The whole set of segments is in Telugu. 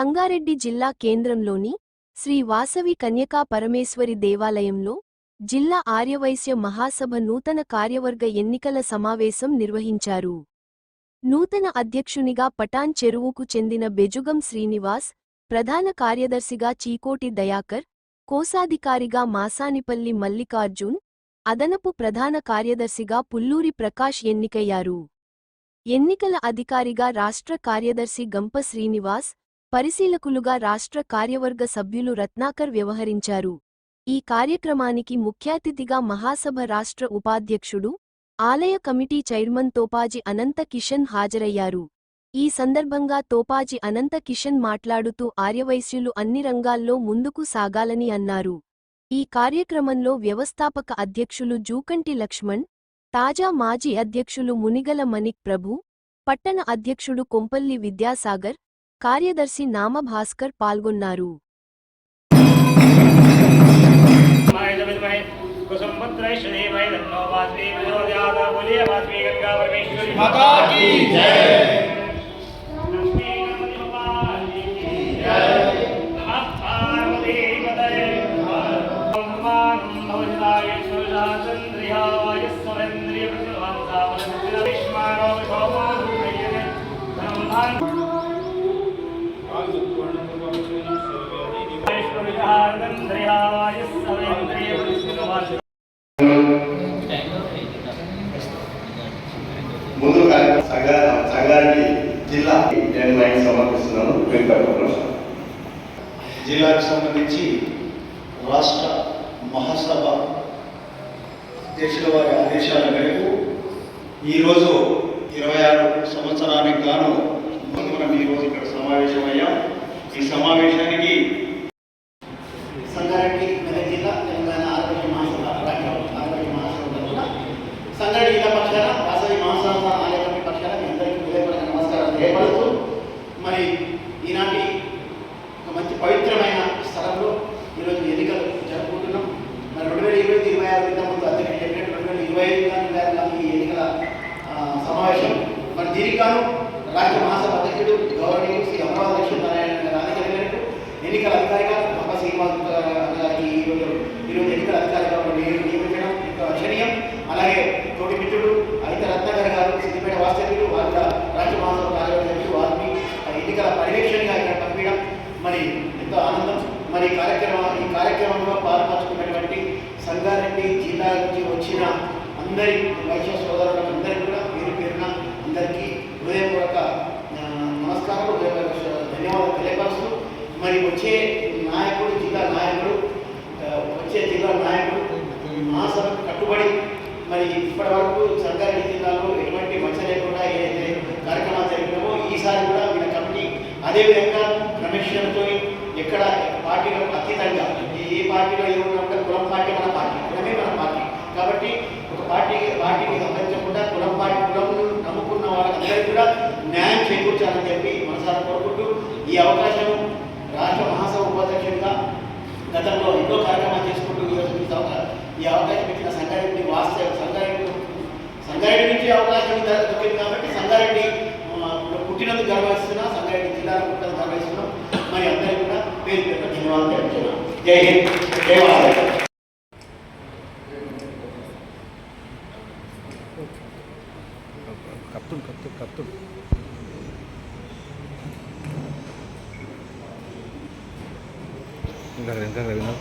సంగారెడ్డి జిల్లా కేంద్రంలోని శ్రీ వాసవి కన్యకా పరమేశ్వరి దేవాలయంలో జిల్లా ఆర్యవైశ్య మహాసభ నూతన కార్యవర్గ ఎన్నికల సమావేశం నిర్వహించారు. నూతన అధ్యక్షునిగా పటాన్ చెరువుకు చెందిన బెజుగం శ్రీనివాస్ ప్రధాన కార్యదర్శిగా చీకోటి దయాకర్ కోశాధికారిగా మాసానిపల్లి మల్లికార్జున్ అదనపు ప్రధాన కార్యదర్శిగా పుల్లూరి ప్రకాష్ ఎన్నికయ్యారు. ఎన్నికల అధికారిగా రాష్ట్ర కార్యదర్శి గంప శ్రీనివాస్ పరిశీలకులుగా రాష్ట్ర కార్యవర్గ సభ్యులు రత్నాకర్ వ్యవహరించారు. ఈ కార్యక్రమానికి ముఖ్యాతిథిగా మహాసభ రాష్ట్ర ఉపాధ్యక్షుడు ఆలయ కమిటీ చైర్మన్ తోపాజి అనంత కిషన్ హాజరయ్యారు. ఈ సందర్భంగా తోపాజి అనంత కిషన్ మాట్లాడుతూ ఆర్యవైశ్యులు అన్ని రంగాల్లో ముందుకు సాగాలని అన్నారు. ఈ కార్యక్రమంలో వ్యవస్థాపక అధ్యక్షులు జూకంటి లక్ష్మణ్ తాజా మాజీ అధ్యక్షులు మునిగల మణిక్ ప్రభు పట్టణ అధ్యక్షుడు కొంపల్లి విద్యాసాగర్ కార్యదర్శి నామ భాస్కర్ పాల్గొన్నారు Thank you. ముందుగా సంగా సంగారెడ్డి జిల్లా నేను మైక్ సమర్పిస్తున్నాను జిల్లాకు సంబంధించి రాష్ట్ర మహాసభ అధ్యక్షుల వారి ఆదేశాల మేరకు ఈరోజు ఇరవై ఆరు సంవత్సరానికి గాను మనం ఈరోజు ఇక్కడ సమావేశమయ్యాం. ఈ సమావేశానికి సంగారెడ్డి మెదక్ జిల్లా తెలంగాణ ఆరోగ్య మహాసభ రాష్ట్ర ఆరోగ్య మహాసభ తరఫున సంగారెడ్డి జిల్లా పక్షాన వాసవి మహాసభ ఆలయ కమిటీ పక్షాన మీ అందరికీ హృదయపూర్వక నమస్కారాలు తెలియపరుస్తూ మరి ఈనాటి ఒక మంచి పవిత్రమైన స్థలంలో ఈరోజు ఎన్నికలు జరుపుకుంటున్నాం మరి రెండు వేల ఇరవై ఇరవై ఆరు ఇంత ముందు అధ్యక్షుడు చెప్పినట్టు రెండు వేల ఇరవై ఐదు కానీ ఇరవై ఆరు కానీ ఈ ఎన్నికల ఆ, సమావేశం మరి దీనికి గాను రాజ్య మహాసభ అధ్యక్షుడు గౌరవనీయులు శ్రీ అమరావతి లక్ష్మీ నారాయణ గారి జరిగినట్టు ఎన్నికల అధికారిగా మహా శ్రీనివాస గారికి ఈరోజు ఈరోజు ఎన్నికల అధికారిగా నియమించడం లక్షణీయం అలాగే తోటి మిత్రుడు అయితే రత్నగర్ గారు సిద్దిపేట వాస్తవ్యులు వారి రాజ్య మహాసభ కార్యదర్శి వారిని ఆ ఎన్నికల పర్యవేక్షణగా ఇక్కడ పంపించడం మరి ఎంతో ఆనందం. మరి కార్యక్రమం ఈ కార్యక్రమంలో పాల్పంచుకున్నటువంటి సంగారెడ్డి జిల్లా నుంచి వచ్చిన అందరి వైశ్య సోదరులకు అందరికీ కూడా పేరు పేరున అందరికీ హృదయపూర్వక ఆ, నమస్కారాలు హృదయపూర్వక తెలియపరుస్తూ మరి వచ్చే నాయకుడు జిల్లా నాయకుడు వచ్చే జిల్లా నాయకుడు మహాసభకు కట్టుబడి మరి ఇప్పటి వరకు సంగారెడ్డి జిల్లాలో ఎటువంటి మచ్చ లేకుండా ఏదైతే కార్యక్రమాలు జరిగినామో ఈసారి కూడా వీళ్ళ కమిటీ అదేవిధంగా క్రమశిక్షణతో ఎక్కడ పార్టీలో అతీతంగా ఏ పార్టీలో ఏమన్నా ఉంటే కులం పార్టీ మన పార్టీ కులమే మన పార్టీ. కాబట్టి ఒక పార్టీకి పార్టీకి సంబంధించకుండా కులం పార్టీ కులం నమ్ముకున్న వాళ్ళందరికీ కూడా న్యాయం చేకూర్చాలని చెప్పి మనసారా ఈ అవకాశం రాష్ట్ర మహాసభ ఉపాధ్యక్షుడిగా గతంలో ఎన్నో కార్యక్రమాలు చేసుకుంటూ ఈరోజు ఈ ఈ అవకాశం ఇచ్చిన సంగారెడ్డి వాస్తవ సంగారెడ్డి సంగారెడ్డి నుంచి అవకాశం దొరికింది కాబట్టి సంగారెడ్డి పుట్టినందుకు గర్వహిస్తున్నా సంగారెడ్డి జిల్లాలో పుట్టినందుకు గర్వహిస్తున్నాం. మరి అందరికీ కూడా పేరు పేరు ధన్యవాదాలు తెలుపుతున్నాం. జై హింద్. జై వాసవి కప్తులు కప్తులు కప్తులు ఇంకా ఇంకా ఇంకా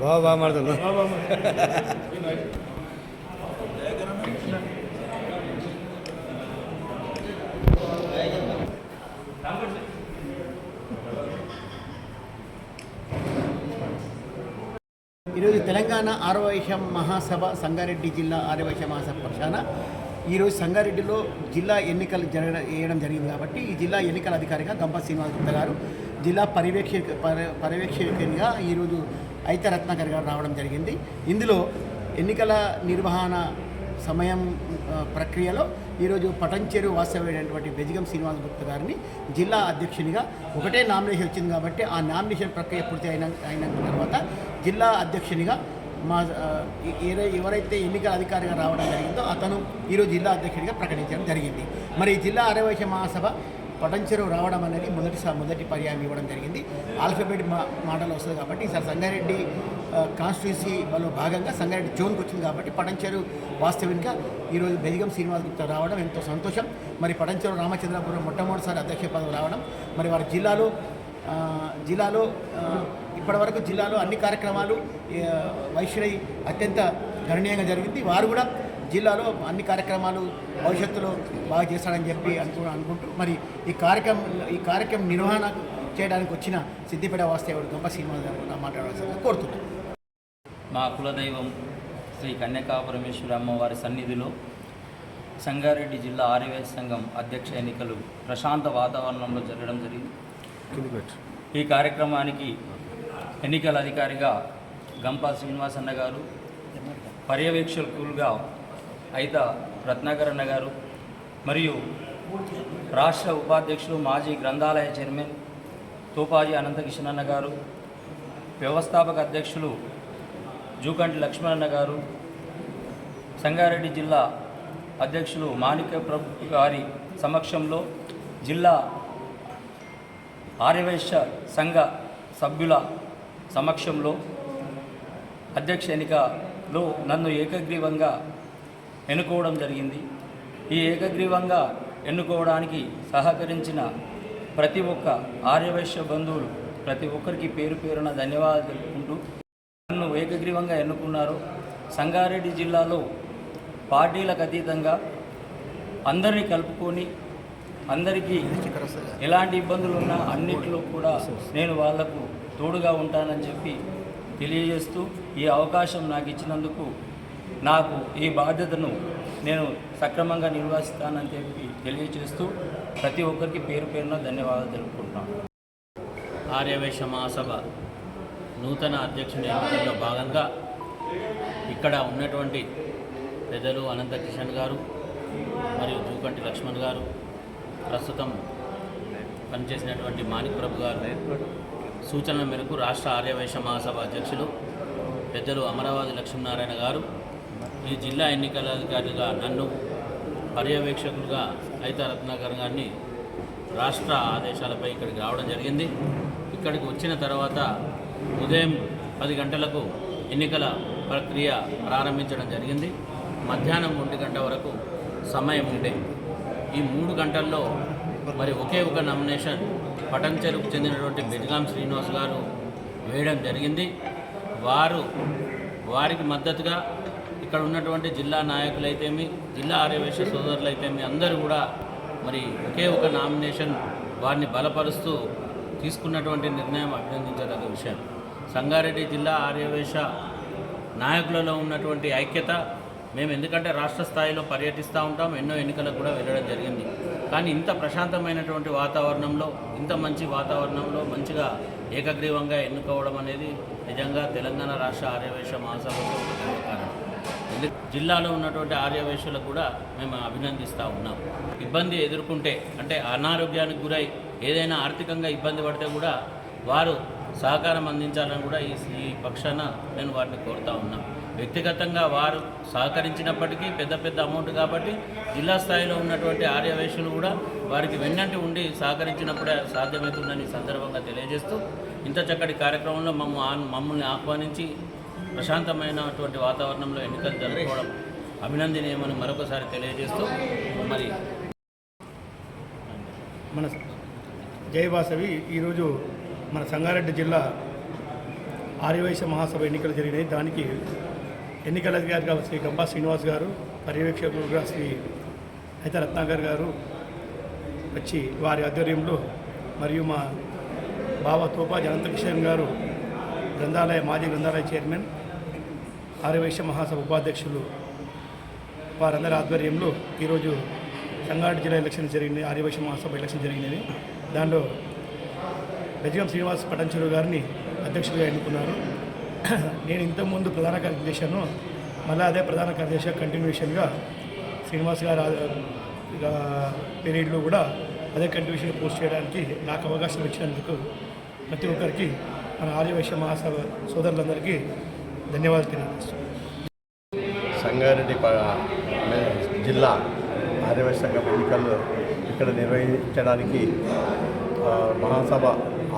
బాగా బాగా మాడతాను ఈరోజు తెలంగాణ ఆర్యవైశ్య మహాసభ సంగారెడ్డి జిల్లా ఆర్యవైశ్య మహాసభ పక్షాన ఈరోజు సంగారెడ్డిలో జిల్లా ఎన్నికలు జరగడం వేయడం జరిగింది కాబట్టి ఈ జిల్లా ఎన్నికల అధికారిగా గంప శ్రీనివాస్ గారు జిల్లా పర్యవేక్ష పర్యవేక్షకునిగా ఈరోజు అయితే రత్నాకర్ గారు రావడం జరిగింది. ఇందులో ఎన్నికల నిర్వహణ సమయం ప్రక్రియలో ఈరోజు పటంచేరు వాస్తవ్యమైనటువంటి బెజిగం శ్రీనివాస్ గుప్తా గారిని జిల్లా అధ్యక్షునిగా ఒకటే నామినేషన్ వచ్చింది కాబట్టి ఆ నామినేషన్ ప్రక్రియ పూర్తి అయిన అయిన తర్వాత జిల్లా అధ్యక్షునిగా మా ఎవరైతే ఎన్నికల అధికారిగా రావడం జరిగిందో అతను ఈరోజు జిల్లా అధ్యక్షుడిగా ప్రకటించడం జరిగింది. మరి ఈ జిల్లా అరవైశ మహాసభ పటంచెరువు రావడం అనేది మొదటి మొదటి పర్యాయం ఇవ్వడం జరిగింది. ఆల్ఫాబెట్ మా మాటలు వస్తుంది కాబట్టి ఈసారి సంగారెడ్డి కాన్స్టిట్యూన్సీ వాళ్ళు భాగంగా సంగారెడ్డి జోన్కి వచ్చింది కాబట్టి పటంచెరు వాస్తవికంగా ఈరోజు బెదిగం శ్రీనివాస్ గుప్తా రావడం ఎంతో సంతోషం. మరి పటంచెరు రామచంద్రపురం మొట్టమొదటిసారి అధ్యక్ష పదవి రావడం. మరి వారి జిల్లాలో జిల్లాలో ఇప్పటివరకు జిల్లాలో అన్ని కార్యక్రమాలు వైశ్యులై అత్యంత గణనీయంగా జరిగింది. వారు కూడా జిల్లాలో అన్ని కార్యక్రమాలు భవిష్యత్తులో బాగా చేస్తాడని చెప్పి అనుకు అనుకుంటూ మరి ఈ కార్యక్రమం ఈ కార్యక్రమం నిర్వహణ చేయడానికి వచ్చిన సిద్దిపేట వాస్తవుడు గొప్ప శ్రీనివాస్ గారు మాట్లాడవలసిందిగా కోరుతున్నాను మా కులదైవం శ్రీ కన్యకా పరమేశ్వరి అమ్మవారి సన్నిధిలో సంగారెడ్డి జిల్లా ఆర్యవేశ సంఘం అధ్యక్ష ఎన్నికలు ప్రశాంత వాతావరణంలో జరగడం జరిగింది. ఈ కార్యక్రమానికి ఎన్నికల అధికారిగా గంపా శ్రీనివాస్ అన్న గారు పర్యవేక్షకులుగా అయిత రత్నాకర్ అన్న గారు మరియు రాష్ట్ర ఉపాధ్యక్షులు మాజీ గ్రంథాలయ చైర్మన్ తూపాజీ అనంతకిషన్ అన్న గారు వ్యవస్థాపక అధ్యక్షులు జూకంటి లక్ష్మణన్న గారు సంగారెడ్డి జిల్లా అధ్యక్షులు మాణిక్య ప్రభు గారి సమక్షంలో జిల్లా ఆర్యవైశ్య సంఘ సభ్యుల సమక్షంలో అధ్యక్ష ఎన్నికలో నన్ను ఏకగ్రీవంగా ఎన్నుకోవడం జరిగింది. ఈ ఏకగ్రీవంగా ఎన్నుకోవడానికి సహకరించిన ప్రతి ఒక్క ఆర్యవైశ్య బంధువులు ప్రతి ఒక్కరికి పేరు పేరున ధన్యవాదాలు తెలుపుకుంటూ నన్ను ఏకగ్రీవంగా ఎన్నుకున్నారు. సంగారెడ్డి జిల్లాలో పార్టీలకు అతీతంగా అందరినీ కలుపుకొని అందరికీ ఎలాంటి ఇబ్బందులు ఉన్నా అన్నిట్లో కూడా నేను వాళ్ళకు తోడుగా ఉంటానని చెప్పి తెలియజేస్తూ ఈ అవకాశం నాకు ఇచ్చినందుకు నాకు ఈ బాధ్యతను నేను సక్రమంగా నిర్వహిస్తానని చెప్పి తెలియజేస్తూ ప్రతి ఒక్కరికి పేరు పేరున ధన్యవాదాలు తెలుపుకుంటున్నాను. ఆర్యవేశ మహాసభ నూతన అధ్యక్షుని ఎన్నికల్లో భాగంగా ఇక్కడ ఉన్నటువంటి పెద్దలు అనంత కిషన్ గారు మరియు జూకంటి లక్ష్మణ్ గారు ప్రస్తుతం పనిచేసినటువంటి మాణిక్ ప్రభు గారు సూచనల మేరకు రాష్ట్ర ఆర్యవైశ్య మహాసభ అధ్యక్షులు పెద్దలు అమరావతి లక్ష్మీనారాయణ గారు ఈ జిల్లా ఎన్నికల అధికారిగా నన్ను పర్యవేక్షకులుగా అయిత రత్నాకర్ గారిని రాష్ట్ర ఆదేశాలపై ఇక్కడికి రావడం జరిగింది. ఇక్కడికి వచ్చిన తర్వాత ఉదయం పది గంటలకు ఎన్నికల ప్రక్రియ ప్రారంభించడం జరిగింది. మధ్యాహ్నం ఒంటి గంట వరకు సమయం ఉండే. ఈ మూడు గంటల్లో మరి ఒకే ఒక నామినేషన్ పటంచెరుకు చెందినటువంటి బెజగాం శ్రీనివాస్ గారు వేయడం జరిగింది. వారు వారికి మద్దతుగా ఇక్కడ ఉన్నటువంటి జిల్లా నాయకులైతేమి జిల్లా ఆర్యవేశ సోదరులైతేమి అందరూ కూడా మరి ఒకే ఒక నామినేషన్ వారిని బలపరుస్తూ తీసుకున్నటువంటి నిర్ణయం అభినందించదగ్గ విషయం. సంగారెడ్డి జిల్లా ఆర్యవేశ నాయకులలో ఉన్నటువంటి ఐక్యత మేము ఎందుకంటే రాష్ట్ర స్థాయిలో పర్యటిస్తూ ఉంటాం ఎన్నో ఎన్నికలకు కూడా వెళ్ళడం జరిగింది. కానీ ఇంత ప్రశాంతమైనటువంటి వాతావరణంలో ఇంత మంచి వాతావరణంలో మంచిగా ఏకగ్రీవంగా ఎన్నుకోవడం అనేది నిజంగా తెలంగాణ రాష్ట్ర ఆర్యవేశ మహాసభలో గర్వకారణం జిల్లాలో ఉన్నటువంటి ఆర్యవేశులకు కూడా మేము అభినందిస్తూ ఉన్నాం. ఇబ్బంది ఎదుర్కొంటే అంటే అనారోగ్యానికి గురై ఏదైనా ఆర్థికంగా ఇబ్బంది పడితే కూడా వారు సహకారం అందించాలని కూడా ఈ పక్షాన నేను వారిని కోరుతా ఉన్నాను వ్యక్తిగతంగా వారు సహకరించినప్పటికీ పెద్ద పెద్ద అమౌంట్ కాబట్టి జిల్లా స్థాయిలో ఉన్నటువంటి ఆర్యవేశులు కూడా వారికి వెన్నంటి ఉండి సహకరించినప్పుడే సాధ్యమవుతుందని సందర్భంగా తెలియజేస్తూ ఇంత చక్కటి కార్యక్రమంలో మమ్మ మమ్మల్ని ఆహ్వానించి ప్రశాంతమైనటువంటి వాతావరణంలో ఎన్నికలు జరుపుకోవడం అభినందనీయమని మరొకసారి తెలియజేస్తూ మరి మన జయవాసవి ఈరోజు మన సంగారెడ్డి జిల్లా ఆర్యవైశ్య మహాసభ ఎన్నికలు జరిగినాయి. దానికి ఎన్నికల అధికారిగా శ్రీ గంపా శ్రీనివాస్ గారు పర్యవేక్షకులుగా శ్రీ అయితే రత్నాకర్ గారు వచ్చి వారి ఆధ్వర్యంలో మరియు మా బావ తోపా అనంతకిషన్ గారు గ్రంథాలయ మాజీ గ్రంథాలయ చైర్మన్ ఆర్యవైశ్య మహాసభ ఉపాధ్యక్షులు వారందరి ఆధ్వర్యంలో ఈరోజు సంగారెడ్డి జిల్లా ఎలక్షన్ జరిగింది ఆర్యవైశ్య మహాసభ ఎలక్షన్ జరిగినది. దానిలో గజగం శ్రీనివాస్ పటంచెరు గారిని అధ్యక్షులుగా ఎన్నుకున్నారు. నేను ఇంతకుముందు ప్రధాన కార్యదర్శి చేశాను మళ్ళీ అదే ప్రధాన కార్యదర్శి కంటిన్యూషన్గా శ్రీనివాస్ గారు పీరియడ్లో కూడా అదే కంటిన్యూషన్ పోస్ట్ చేయడానికి నాకు అవకాశం ఇచ్చినందుకు ప్రతి ఒక్కరికి మన ఆర్యవైశ్య మహాసభ సోదరులందరికీ ధన్యవాదాలు తెలియజేస్తాను సంగారెడ్డి ప- జిల్లా ఆర్యవైశ్య సంఘం ఎన్నికలు ఇక్కడ నిర్వహించడానికి మహాసభ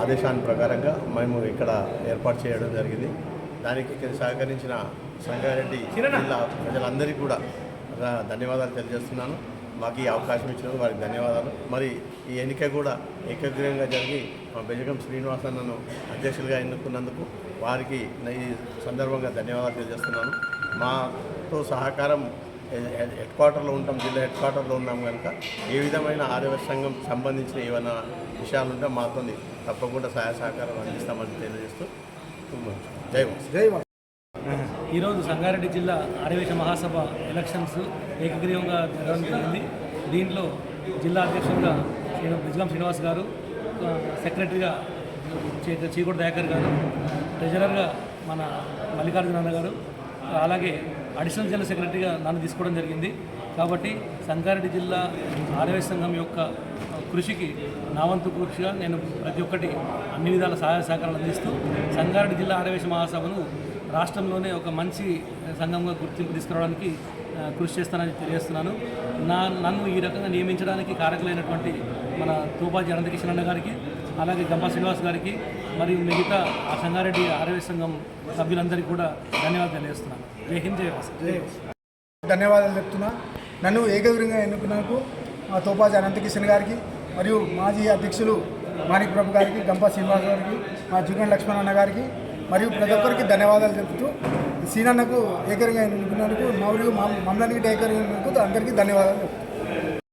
ఆదేశాన్ని ప్రకారంగా మేము ఇక్కడ ఏర్పాటు చేయడం జరిగింది. దానికి ఇక్కడ సహకరించిన సంగారెడ్డి జిల్లా ప్రజలందరికీ కూడా ధన్యవాదాలు తెలియజేస్తున్నాను. మాకు ఈ అవకాశం ఇచ్చినందుకు వారికి ధన్యవాదాలు. మరి ఈ ఎన్నిక కూడా ఏకగ్రీవంగా జరిగి మా బెజగం శ్రీనివాసన్నను అధ్యక్షులుగా ఎన్నుకున్నందుకు వారికి ఈ సందర్భంగా ధన్యవాదాలు తెలియజేస్తున్నాను. మాతో సహకారం హెడ్ క్వార్టర్లో ఉంటాం జిల్లా హెడ్ క్వార్టర్లో ఉన్నాం కనుక ఏ విధమైన ఆర్యవ సంఘం సంబంధించిన ఏమైనా విషయాలు ఉంటే మాతో తప్పకుండా సహాయ సహకారాలు అందిస్తామని తెలియజేస్తూ జై. జై ఈరోజు సంగారెడ్డి జిల్లా ఆర్యవేశ మహాసభ ఎలక్షన్స్ ఏకగ్రీవంగా జరగడం జరిగింది దీంట్లో జిల్లా అధ్యక్షులుగా శ్రీ- బిజ్గాం శ్రీనివాస్ గారు సెక్రటరీగా చీకోట దయాకర్ గారు ట్రెజరర్గా మన మల్లికార్జున అన్న గారు అలాగే అడిషనల్ జనరల్ సెక్రటరీగా నన్ను తీసుకోవడం జరిగింది. కాబట్టి సంగారెడ్డి జిల్లా ఆర్యవేశ సంఘం యొక్క కృషికి నా వంతు కృషిగా నేను ప్రతి ఒక్కటి అన్ని విధాల సహాయ సహకారాలు అందిస్తూ సంగారెడ్డి జిల్లా ఆర్యవేశ మహాసభను రాష్ట్రంలోనే ఒక మంచి సంఘంగా గుర్తింపు తీసుకురావడానికి కృషి చేస్తానని తెలియజేస్తున్నాను. నా నన్ను ఈ రకంగా నియమించడానికి కారకులైనటువంటి మన తూపాజీ అనంతకిషన్ అన్న గారికి అలాగే గంపా శ్రీనివాస్ గారికి మరియు మిగతా ఆ సంగారెడ్డి ఆరోగ్య సంఘం సభ్యులందరికీ కూడా ధన్యవాదాలు తెలియజేస్తున్నాను. జై హింద్ జై ధన్యవాదాలు చెప్తున్నా. నన్ను ఏకగ్రంగా ఎన్నుకున్నందుకు మా తోపాజీ అనంతకిషన్ గారికి మరియు మాజీ అధ్యక్షులు మాణిక్ ప్రభు గారికి గంపా శ్రీనివాస్ గారికి మా జుగన్ లక్ష్మణ్ అన్న గారికి మరియు ప్రతి ఒక్కరికి ధన్యవాదాలు చెబుతూ సీనన్నకు ఏకరంగా నిలిపినందుకు మౌలిక మమ్మల్ని ఏకరంగా అందరికీ ధన్యవాదాలు చెప్తున్నాను